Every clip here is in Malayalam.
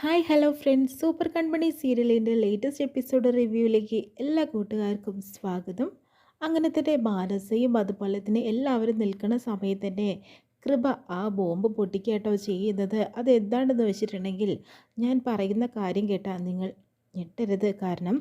Hi hello friends. സൂപ്പർ കൺപണി സീരിയലിന്റെ ലേറ്റസ്റ്റ് എപ്പിസോഡ് റിവ്യൂവിലേക്ക് എല്ലാ കൂട്ടുകാർക്കും സ്വാഗതം. അങ്ങനെ തന്നെ മാനസയും അതുപോലെ തന്നെ എല്ലാവരും നിൽക്കുന്ന സമയത്ത് തന്നെ കൃപ ആ ബോംബ് പൊട്ടിക്കാട്ടോ ചെയ്യുന്നത്. അത് എന്താണെന്ന് വെച്ചിട്ടുണ്ടെങ്കിൽ ഞാൻ പറയുന്ന കാര്യം കേട്ടാൽ നിങ്ങൾ ഞെട്ടരുത്. കാരണം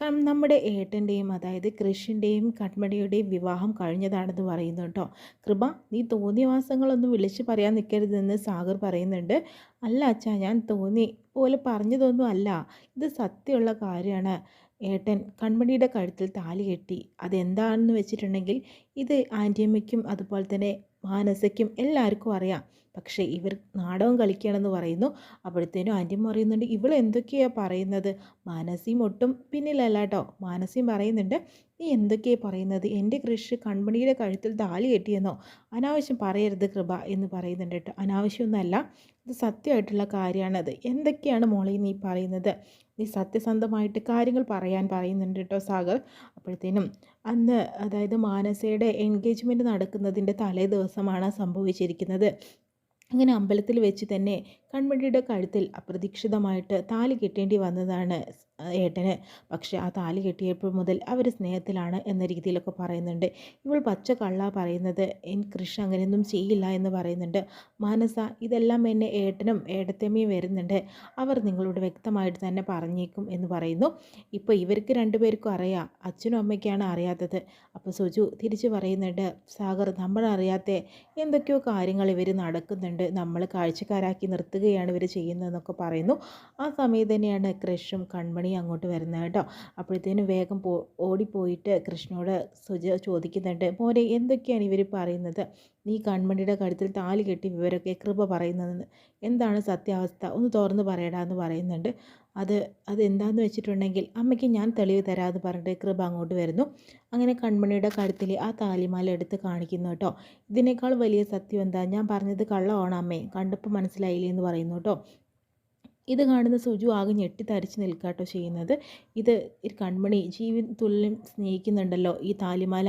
നമ്മുടെ ഏട്ടന്റെയും അതായത് കൃഷിന്റെയും കൺമണിയുടെയും വിവാഹം കഴിഞ്ഞതാണെന്ന് പറയുന്നു കേട്ടോ. കൃപ നീ തോന്നിയ മാസങ്ങളൊന്നും വിളിച്ച് പറയാൻ നിൽക്കരുതെന്ന് സാഗർ പറയുന്നുണ്ട്. അല്ല അച്ഛാ ഞാൻ തോന്നി പോലെ പറഞ്ഞതൊന്നും അല്ല. ഇത് സത്യമുള്ള കാര്യമാണ്. ഏട്ടൻ കൺമണിയുടെ കഴുത്തിൽ താലി കെട്ടി. അതെന്താണെന്ന് വെച്ചിട്ടുണ്ടെങ്കിൽ ഇത് ആന്റിയമ്മയ്ക്കും അതുപോലെ തന്നെ മാനസയ്ക്കും എല്ലാവർക്കും അറിയാം. പക്ഷേ ഇവർ നാടകം കളിക്കുകയാണെന്ന് പറയുന്നു. അപ്പോഴത്തേനും ആന്റിയും പറയുന്നുണ്ട് ഇവൾ എന്തൊക്കെയാണ് പറയുന്നത്? മാനസിയും ഒട്ടും പിന്നിലല്ല കേട്ടോ മാനസിയും പറയുന്നുണ്ട് നീ എന്തൊക്കെയാണ് പറയുന്നത്? എന്റെ കൃഷി കൺമണിയുടെ കഴുത്തിൽ താലി കെട്ടിയെന്നോ? അനാവശ്യം പറയരുത് കൃപ എന്ന് പറയുന്നുണ്ട് കേട്ടോ അനാവശ്യമൊന്നുമല്ല ഇത് സത്യമായിട്ടുള്ള കാര്യമാണത്. എന്തൊക്കെയാണ് മോളെ നീ പറയുന്നത്? നീ സത്യസന്ധമായിട്ട് കാര്യങ്ങൾ പറയാൻ പറയുന്നുണ്ട് കേട്ടോ സാഗർ. അപ്പോഴത്തേനും അന്ന് അതായത് മാനസയുടെ എൻഗേജ്മെന്റ് നടക്കുന്നതിന്റെ തലേ ദിവസമാണ് സംഭവിച്ചിരിക്കുന്നത്. അങ്ങനെ അമ്പലത്തിൽ വെച്ച് തന്നെ കൺമണിയുടെ കഴുത്തിൽ അപ്രതീക്ഷിതമായിട്ട് താലി കെട്ടേണ്ടി വന്നതാണ് ഏട്ടന്. പക്ഷേ ആ താലി കെട്ടിയപ്പോൾ മുതൽ അവർ സ്നേഹത്തിലാണ് എന്ന രീതിയിലൊക്കെ പറയുന്നുണ്ട്. ഇവൾ പച്ച കള്ള പറയുന്നത്. കൃഷി അങ്ങനെയൊന്നും ചെയ്യില്ല എന്ന് പറയുന്നുണ്ട്. മാനസ ഇതെല്ലാം എന്നെ ഏട്ടനും ഏടത്തമ്മയും വരുന്നുണ്ട്. അവർ നിങ്ങളോട് വ്യക്തമായിട്ട് തന്നെ പറഞ്ഞേക്കും എന്ന് പറയുന്നു. ഇപ്പോൾ ഇവർക്ക് രണ്ടുപേർക്കും അറിയാം. അച്ഛനും അമ്മയ്ക്കാണ് അറിയാത്തത്. അപ്പോൾ സുജു തിരിച്ചു പറയുന്നുണ്ട് സാഗർ നമ്മളറിയാത്ത എന്തൊക്കെയോ കാര്യങ്ങൾ ഇവർ നടക്കുന്നുണ്ട്. നമ്മൾ കാഴ്ചക്കാരാക്കി നിർത്തുകയാണ് ഇവർ ചെയ്യുന്നതെന്നൊക്കെ പറയുന്നു. ആ സമയത്ത് തന്നെയാണ് കൃഷും കൺമണി മണി അങ്ങോട്ട് വരുന്നത് കേട്ടോ. അപ്പോഴത്തേനും വേഗം പോ ഓടിപ്പോയിട്ട് കൃഷ്ണനോട് സുജ ചോദിക്കുന്നുണ്ട് മോനെ എന്തൊക്കെയാണ് ഇവർ പറയുന്നത്? നീ കൺമണിയുടെ കഴുത്തിൽ താലി കെട്ടി വിവരമൊക്കെ കൃപ പറയുന്നതെന്ന്. എന്താണ് സത്യാവസ്ഥ? ഒന്ന് തുറന്ന് പറയടാ എന്ന് പറയുന്നുണ്ട്. അത് അത് എന്താണെന്ന് വെച്ചിട്ടുണ്ടെങ്കിൽ അമ്മയ്ക്ക് ഞാൻ തെളിവ് തരാമെന്ന് പറഞ്ഞിട്ട് കൃപ അങ്ങോട്ട് വരുന്നു. അങ്ങനെ കൺമണിയുടെ കഴുത്തിൽ ആ താലിമാല എടുത്ത് കാണിക്കുന്നു കേട്ടോ. ഇതിനേക്കാൾ വലിയ സത്യം എന്താ? ഞാൻ പറഞ്ഞത് കള്ളമാണ് അമ്മേ. കണ്ടപ്പോൾ മനസ്സിലായില്ലേ എന്ന് പറയുന്നു കേട്ടോ. ഇത് കാണുന്ന സുജു ആകെ ഞെട്ടിത്തരിച്ച് നിൽക്കാട്ടോ ചെയ്യുന്നത്. ഇത് കൺമണി ജീവൻ തുല്യം സ്നേഹിക്കുന്നുണ്ടല്ലോ ഈ താലിമാല.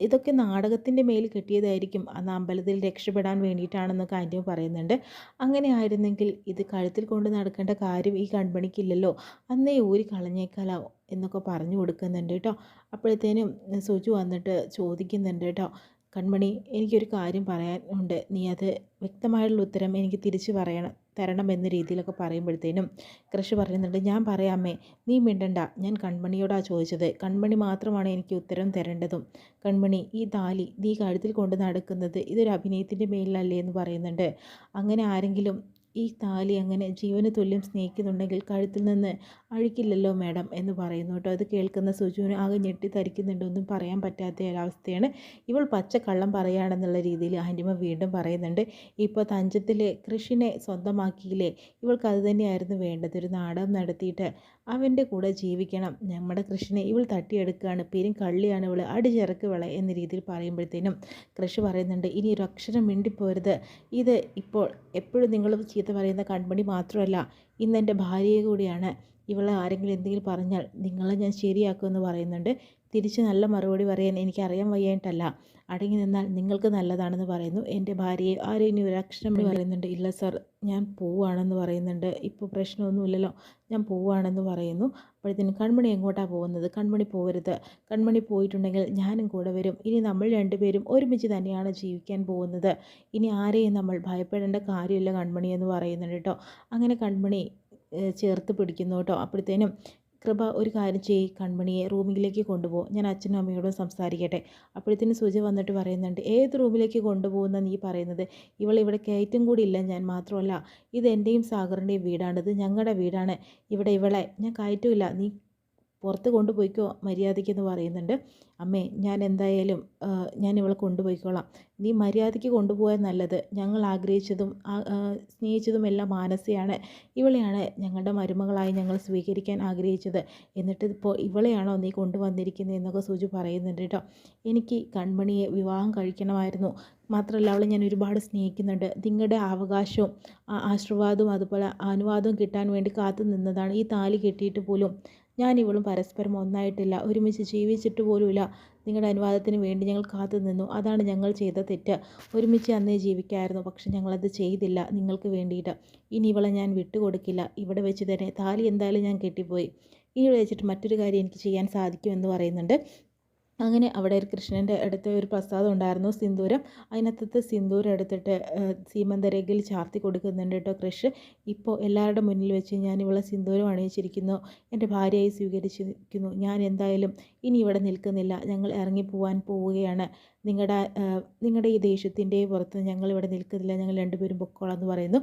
ഇതൊക്കെ നാടകത്തിന്റെ മേൽ കിട്ടിയതായിരിക്കും. അന്ന് അമ്പലത്തിൽ രക്ഷപ്പെടാൻ വേണ്ടിയിട്ടാണെന്നൊക്കെ ആന്റിയും പറയുന്നുണ്ട്. അങ്ങനെ ആയിരുന്നെങ്കിൽ ഇത് കഴുത്തിൽ കൊണ്ട് നടക്കേണ്ട കാര്യം ഈ കൺമണിക്കില്ലല്ലോ. അന്നേ ഊരി കളഞ്ഞേക്കാലോ എന്നൊക്കെ പറഞ്ഞു കൊടുക്കുന്നുണ്ട് കേട്ടോ. അപ്പോഴത്തേനും സുജു വന്നിട്ട് ചോദിക്കുന്നുണ്ട് കേട്ടോ കൺമണി എനിക്കൊരു കാര്യം പറയാൻ ഉണ്ട്. നീ അത് വ്യക്തമായുള്ള ഉത്തരം എനിക്ക് തിരിച്ചു പറയണം തരണം എന്ന രീതിയിലൊക്കെ പറയുമ്പോഴത്തേനും കൃഷി പറയുന്നുണ്ട് ഞാൻ പറയാമേ നീ മിണ്ടണ്ട. ഞാൻ കൺമണിയോടാ ചോദിച്ചത്. കൺമണി മാത്രമാണ് എനിക്ക് ഉത്തരം തരേണ്ടതും. കൺമണി ഈ താലി നീ കഴുത്തിൽ കൊണ്ട് നടക്കുന്നത് ഇതൊരു അഭിനയത്തിന്റെ മേലിലല്ലേ എന്ന് പറയുന്നുണ്ട്. അങ്ങനെ ആരെങ്കിലും ഈ താലി അങ്ങനെ ജീവന് തുല്യം സ്നേഹിക്കുന്നുണ്ടെങ്കിൽ കഴുത്തിൽ നിന്ന് അഴിക്കില്ലല്ലോ മാഡം എന്ന് പറയുന്നു കേട്ടോ. അത് കേൾക്കുന്ന സുജുവിന് ആകെ ഞെട്ടി ഒന്നും പറയാൻ പറ്റാത്ത ഒരവസ്ഥയാണ്. ഇവൾ പച്ച കള്ളം പറയുകയാണെന്നുള്ള രീതിയിൽ ആന്റിമ വീണ്ടും പറയുന്നുണ്ട്. ഇപ്പോൾ തഞ്ചത്തിലെ കൃഷിനെ സ്വന്തമാക്കിയില്ലേ? ഇവൾക്ക് അത് തന്നെയായിരുന്നു വേണ്ടത്. ഒരു നാടകം നടത്തിയിട്ട് അവന്റെ കൂടെ ജീവിക്കണം. നമ്മുടെ കൃഷിനെ ഇവൾ തട്ടിയെടുക്കുകയാണ്. പേരും കള്ളിയാണ് ഇവൾ അടിച്ചിറക്ക് വിള എന്ന രീതിയിൽ പറയുമ്പോഴത്തേനും കൃഷി പറയുന്നുണ്ട്. ഇനി ഒരു അക്ഷരം മിണ്ടിപ്പോരുത്. ഇത് ഇപ്പോൾ എപ്പോഴും നിങ്ങൾ ചീത്ത പറയുന്ന കൺമണി മാത്രമല്ല ഇന്ന് എന്റെ ഭാര്യയെ കൂടിയാണ്. ഇവളെ ആരെങ്കിലും എന്തെങ്കിലും പറഞ്ഞാൽ നിങ്ങളെ ഞാൻ ശരിയാക്കുമെന്ന് പറയുന്നുണ്ട്. തിരിച്ച് നല്ല മറുപടി പറയാൻ എനിക്കറിയാൻ വയ്യായിട്ടല്ല അടങ്ങി നിന്നാൽ നിങ്ങൾക്ക് നല്ലതാണെന്ന് പറയുന്നു. എന്റെ ഭാര്യയെ ആരും ഇനി ഒരക്ഷരം പറയുന്നുണ്ട്. ഇല്ല സർ ഞാൻ പോവുകയാണെന്ന് പറയുന്നുണ്ട്. ഇപ്പോൾ പ്രശ്നമൊന്നുമില്ലല്ലോ. ഞാൻ പോവുകയാണെന്ന് പറയുന്നു. അപ്പോഴത്തേനും കൺമണി എങ്ങോട്ടാണ് പോകുന്നത്? കൺമണി പോകരുത് കൺമണി പോയിട്ടുണ്ടെങ്കിൽ ഞാനും കൂടെ വരും. ഇനി നമ്മൾ രണ്ടുപേരും ഒരുമിച്ച് തന്നെയാണ് ജീവിക്കാൻ പോകുന്നത്. ഇനി ആരെയും നമ്മൾ ഭയപ്പെടേണ്ട കാര്യമില്ല കൺമണി എന്ന് പറയുന്നുണ്ട് കേട്ടോ. അങ്ങനെ കൺമണി ചേർത്ത് പിടിക്കുന്നു കേട്ടോ. അപ്പോഴത്തേനും കൃപ ഒരു കാര്യം ചെയ്യ് കൺമണിയെ റൂമിലേക്ക് കൊണ്ടുപോകും ഞാൻ അച്ഛനും അമ്മയോടും സംസാരിക്കട്ടെ. അപ്പോഴത്തേന് സുജ വന്നിട്ട് പറയുന്നുണ്ട് ഏത് റൂമിലേക്ക് കൊണ്ടുപോകുന്ന നീ പറയുന്നത്? ഇവൾ ഇവിടെ കയറ്റും കൂടി ഇല്ല ഞാൻ മാത്രമല്ല. ഇത് എന്റെയും സാഗറിന്റെയും വീടാണ്. ഇത് ഞങ്ങളുടെ വീടാണ്. ഇവിടെ ഇവളെ ഞാൻ കയറ്റില്ല നീ പുറത്ത് കൊണ്ടുപോയിക്കോ മര്യാദയ്ക്ക് എന്ന് പറയുന്നുണ്ട്. അമ്മേ ഞാൻ എന്തായാലും ഞാൻ ഇവളെ കൊണ്ടുപോയിക്കോളാം. നീ മര്യാദയ്ക്ക് കൊണ്ടുപോയാൽ നല്ലത്. ഞങ്ങൾ ആഗ്രഹിച്ചതും സ്നേഹിച്ചതും എല്ലാം മാനസയാണ്. ഇവളെയാണ് ഞങ്ങളുടെ മരുമകളായി ഞങ്ങൾ സ്വീകരിക്കാൻ ആഗ്രഹിച്ചത്. എന്നിട്ട് ഇപ്പോൾ ഇവളെയാണോ നീ കൊണ്ടുവന്നിരിക്കുന്നത് എന്നൊക്കെ സൂചി പറയുന്നുണ്ട് കേട്ടോ. എനിക്ക് കൺമണിയെ വിവാഹം കഴിക്കണമായിരുന്നു. മാത്രമല്ല അവളെ ഞാൻ ഒരുപാട് സ്നേഹിക്കുന്നുണ്ട്. നിങ്ങളുടെ അവകാശവും ആശീർവാദവും അതുപോലെ അനുവാദവും കിട്ടാൻ വേണ്ടി കാത്തു നിന്നതാണ് ഈ താലി കെട്ടിയിട്ട് പോലും ഞാൻ ഇവളും പരസ്പരം ഒന്നായിട്ടില്ല. ഒരുമിച്ച് ജീവിച്ചിട്ട് പോലുമില്ല. നിങ്ങളുടെ അനുവാദത്തിന് വേണ്ടി ഞങ്ങൾ കാത്തു നിന്നു അതാണ് ഞങ്ങൾ ചെയ്ത തെറ്റ്. ഒരുമിച്ച് അന്നേ ജീവിക്കായിരുന്നു. പക്ഷെ ഞങ്ങളത് ചെയ്തില്ല. നിങ്ങൾക്ക് വേണ്ടിയിട്ട്. ഇനി ഇവളെ ഞാൻ വിട്ടുകൊടുക്കില്ല. ഇവിടെ വെച്ച് തന്നെ താലി എന്തായാലും ഞാൻ കെട്ടിപ്പോയി. ഇനി വെച്ചിട്ട് മറ്റൊരു കാര്യം എനിക്ക് ചെയ്യാൻ സാധിക്കുമെന്ന് പറയുന്നുണ്ട്. അങ്ങനെ അവിടെ ഒരു കൃഷ്ണന്റെ അടുത്ത് ഒരു പ്രസാദം ഉണ്ടായിരുന്നു സിന്ദൂരം. അതിനകത്തത്തെ സിന്ദൂരം എടുത്തിട്ട് സീമന്തരേഖയിൽ ചാർത്തി കൊടുക്കുന്നുണ്ട് കേട്ടോ കൃഷ്. ഇപ്പോൾ എല്ലാവരുടെ മുന്നിൽ വെച്ച് ഇവിടെ സിന്ദൂരം അണിയിച്ചിരിക്കുന്നു. എന്റെ ഭാര്യയായി സ്വീകരിച്ചിരിക്കുന്നു. ഞാൻ എന്തായാലും ഇനി ഇവിടെ നിൽക്കുന്നില്ല. ഞങ്ങൾ ഇറങ്ങിപ്പോവാൻ പോവുകയാണ്. നിങ്ങളുടെ നിങ്ങളുടെ ഈ ദേഷ്യത്തിന്റെ പുറത്ത് ഞങ്ങൾ ഇവിടെ നിൽക്കുന്നില്ല. ഞങ്ങൾ രണ്ടുപേരും പൊക്കോളാം എന്ന് പറയുന്നു.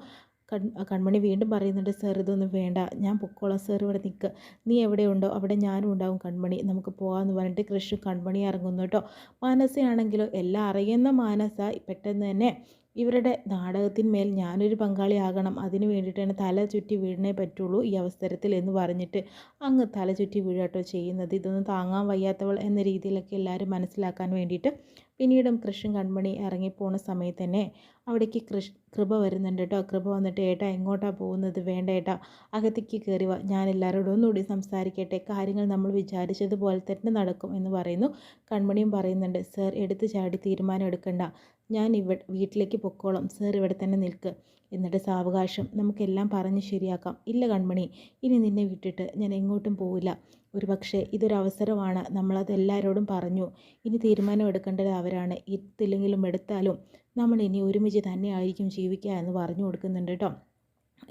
കൺ കൺമണി വീണ്ടും പറയുന്നുണ്ട് സാർ ഇതൊന്നും വേണ്ട. ഞാൻ പൊക്കോളാം. സാർ ഇവിടെ നിൽക്കുക നീ എവിടെയുണ്ടോ അവിടെ ഞാനും ഉണ്ടാവും കൺമണി. നമുക്ക് പോകാമെന്ന് പറഞ്ഞിട്ട് കൃഷി കൺമണി ഇറങ്ങുന്നു കേട്ടോ. മാനസയാണെങ്കിലോ എല്ലാം അറിയുന്ന മാനസ. പെട്ടെന്ന് തന്നെ ഇവരുടെ നാടകത്തിന്മേൽ ഞാനൊരു പങ്കാളിയാകണം അതിന് വേണ്ടിയിട്ടാണ് തല ചുറ്റി വീഴണേ പറ്റുള്ളൂ ഈ അവസരത്തിൽ എന്ന് പറഞ്ഞിട്ട് അങ്ങ് തല ചുറ്റി വീഴാട്ടോ ചെയ്യുന്നത്. ഇതൊന്നും താങ്ങാൻ വയ്യാത്തവൾ എന്ന രീതിയിലൊക്കെ എല്ലാവരും മനസ്സിലാക്കാൻ വേണ്ടിയിട്ട് പിന്നീടും കൃഷ്ണൻ കൺമണി ഇറങ്ങിപ്പോണ സമയത്ത് തന്നെ അവിടേക്ക് കൃഷ് കൃപ വരുന്നുണ്ട് കേട്ടോ. കൃപ വന്നിട്ട് ഏട്ടാ എങ്ങോട്ടാണ് പോകുന്നത്? വേണ്ട ഏട്ടാ അകത്തേക്ക് കയറി വാ. ഞാൻ എല്ലാവരോടും ഒന്നുകൂടി സംസാരിക്കട്ടെ. കാര്യങ്ങൾ നമ്മൾ വിചാരിച്ചതുപോലെ തന്നെ നടക്കും എന്ന് പറയുന്നു. കൺമണിയും പറയുന്നുണ്ട് സർ എടുത്ത് ചാടി തീരുമാനം എടുക്കണ്ട. ഞാൻ ഇവ വീട്ടിലേക്ക് പൊക്കോളാം. സാർ ഇവിടെ തന്നെ നിൽക്ക്. എന്നിട്ട് സാവകാശം നമുക്കെല്ലാം പറഞ്ഞ് ശരിയാക്കാം. ഇല്ല കൺമണി ഇനി നിന്നെ വിട്ടിട്ട് ഞാൻ എങ്ങോട്ടും പോവില്ല. ഒരു പക്ഷേ ഇതൊരവസരമാണ് നമ്മളത് എല്ലാവരോടും പറഞ്ഞു. ഇനി തീരുമാനം എടുക്കേണ്ടത് അവരാണ്. എത്തില്ലെങ്കിലും എടുത്താലും നമ്മൾ ഇനി ഒരുമിച്ച് തന്നെ ആയിരിക്കും ജീവിക്കുക എന്ന് പറഞ്ഞു കൊടുക്കുന്നുണ്ട് കേട്ടോ.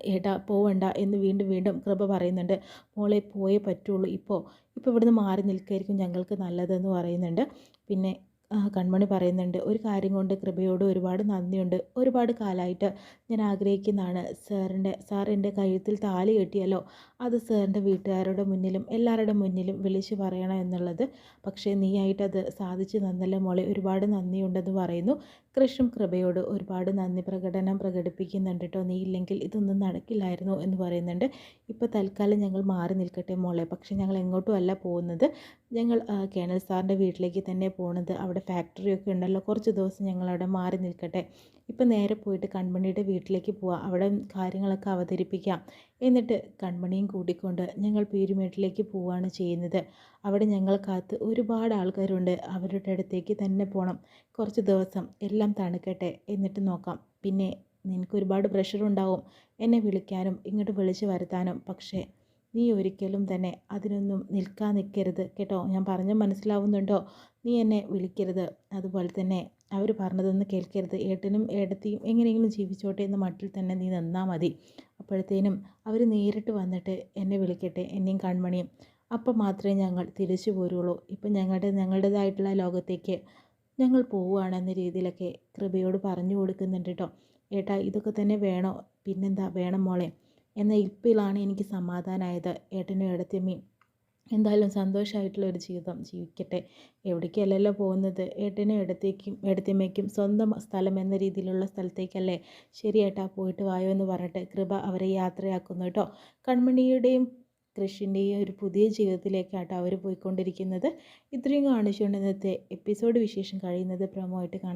ഏട്ടാ പോവണ്ട എന്ന് വീണ്ടും വീണ്ടും കൃപ പറയുന്നുണ്ട്. മോളെ പോയേ പറ്റുള്ളൂ. ഇപ്പോൾ ഇപ്പോൾ ഇവിടുന്ന് മാറി നിൽക്കായിരിക്കും ഞങ്ങൾക്ക് നല്ലതെന്ന് പറയുന്നുണ്ട്. പിന്നെ കൺമണി പറയുന്നുണ്ട് ഒരു കാര്യം കൊണ്ട് കൃപയോട് ഒരുപാട് നന്ദിയുണ്ട്. ഒരുപാട് കാലമായിട്ട് ഞാൻ ആഗ്രഹിക്കുന്നതാണ്. സാറിന്റെ സാർ എന്റെ കഴുത്തിൽ താലി കെട്ടിയല്ലോ. അത് സാറിന്റെ വീട്ടുകാരുടെ മുന്നിലും എല്ലാവരുടെ മുന്നിലും വിളിച്ചു പറയണം എന്നുള്ളത്. പക്ഷേ നീയായിട്ടത് സാധിച്ചു തന്നല്ലോ മോളെ. ഒരുപാട് നന്ദിയുണ്ടെന്ന് പറയുന്നു. കൃഷും കൃപയോട് ഒരുപാട് നന്ദി പ്രകടനം പ്രകടിപ്പിക്കുന്നുണ്ട് കേട്ടോ. നീ ഇല്ലെങ്കിൽ ഇതൊന്നും നടക്കില്ലായിരുന്നു എന്ന് പറയുന്നുണ്ട്. ഇപ്പോൾ തൽക്കാലം ഞങ്ങൾ മാറി നിൽക്കട്ടെ മോളെ. പക്ഷേ ഞങ്ങൾ എങ്ങോട്ടും അല്ല പോകുന്നത്. ഞങ്ങൾ കേണൽ സാറിന്റെ വീട്ടിലേക്ക് തന്നെ പോണത്. അവിടെ ഫാക്ടറിയൊക്കെ ഉണ്ടല്ലോ. കുറച്ച് ദിവസം ഞങ്ങൾ അവിടെ മാറി നിൽക്കട്ടെ. ഇപ്പം നേരെ പോയിട്ട് കൺമണിയുടെ വീട്ടിലേക്ക് പോവാം. അവിടെ കാര്യങ്ങളൊക്കെ അവതരിപ്പിക്കാം. എന്നിട്ട് കൺമണിയും കൂട്ടിക്കൊണ്ട് ഞങ്ങൾ പീരുമേട്ടിലേക്ക് പോവുകയാണ് ചെയ്യുന്നത്. അവിടെ ഞങ്ങൾക്കകത്ത് ഒരുപാട് ആൾക്കാരുണ്ട്. അവരുടെ അടുത്തേക്ക് തന്നെ പോകണം കുറച്ച് ദിവസം എല്ലാം തണുക്കട്ടെ എന്നിട്ട് നോക്കാം. പിന്നെ നിനക്ക് ഒരുപാട് പ്രഷറുണ്ടാവും എന്നെ വിളിക്കാനും ഇങ്ങോട്ട് വിളിച്ച് വരുത്താനും. പക്ഷേ നീ ഒരിക്കലും തന്നെ അതിനൊന്നും നിൽക്കാൻ നിൽക്കരുത്. കേട്ടോ? ഞാൻ പറഞ്ഞ മനസ്സിലാവുന്നുണ്ടോ? നീ എന്നെ വിളിക്കരുത്. അതുപോലെ തന്നെ അവർ പറഞ്ഞതൊന്നും കേൾക്കരുത്. ഏട്ടനും ഏടത്തിയും എങ്ങനെയെങ്കിലും ജീവിച്ചോട്ടെ എന്ന മട്ടിൽ തന്നെ നീ നിന്നാൽ മതി. അപ്പോഴത്തേനും അവർ നേരിട്ട് വന്നിട്ട് എന്നെ വിളിക്കട്ടെ എന്നെയും കൺമണിയും. അപ്പം മാത്രമേ ഞങ്ങൾ തിരിച്ചു പോരുള്ളൂ. ഇപ്പം ഞങ്ങളുടെ ഞങ്ങളുടേതായിട്ടുള്ള ലോകത്തേക്ക് ഞങ്ങൾ പോവുകയാണെന്ന രീതിയിലൊക്കെ കൃപയോട് പറഞ്ഞു കൊടുക്കുന്നുണ്ട് കേട്ടോ. ഏട്ടാ ഇതൊക്കെ തന്നെ വേണോ? പിന്നെന്താ? വേണം മോളെ. എന്നാൽ ഇപ്പോഴാണ് എനിക്ക് സമാധാനമായത് ഏട്ടനും ഏടത്തിയമ്മയും എന്തായാലും സന്തോഷമായിട്ടുള്ള ഒരു ജീവിതം ജീവിക്കട്ടെ. എവിടേക്കല്ലല്ലോ പോകുന്നത്? ഏട്ടനും ഇടത്തേക്കും ഇടത്തിയമ്മയ്ക്കും സ്വന്തം സ്ഥലം എന്ന രീതിയിലുള്ള സ്ഥലത്തേക്കല്ലേ? ശരി ഏട്ടാ പോയിട്ട് വായോ എന്ന് പറഞ്ഞിട്ട് കൃപ അവരെ യാത്രയാക്കുന്നു കേട്ടോ. കൺമണിയുടെയും കൃഷിന്റെയും ഒരു പുതിയ ജീവിതത്തിലേക്കാട്ടോ അവർ പോയിക്കൊണ്ടിരിക്കുന്നത്. ഇത്രയും കാണിച്ചുകൊണ്ട് ഇന്നത്തെ എപ്പിസോഡ് വിശേഷം കഴിയുന്നത് പ്രമോ ആയിട്ട് കാണാം.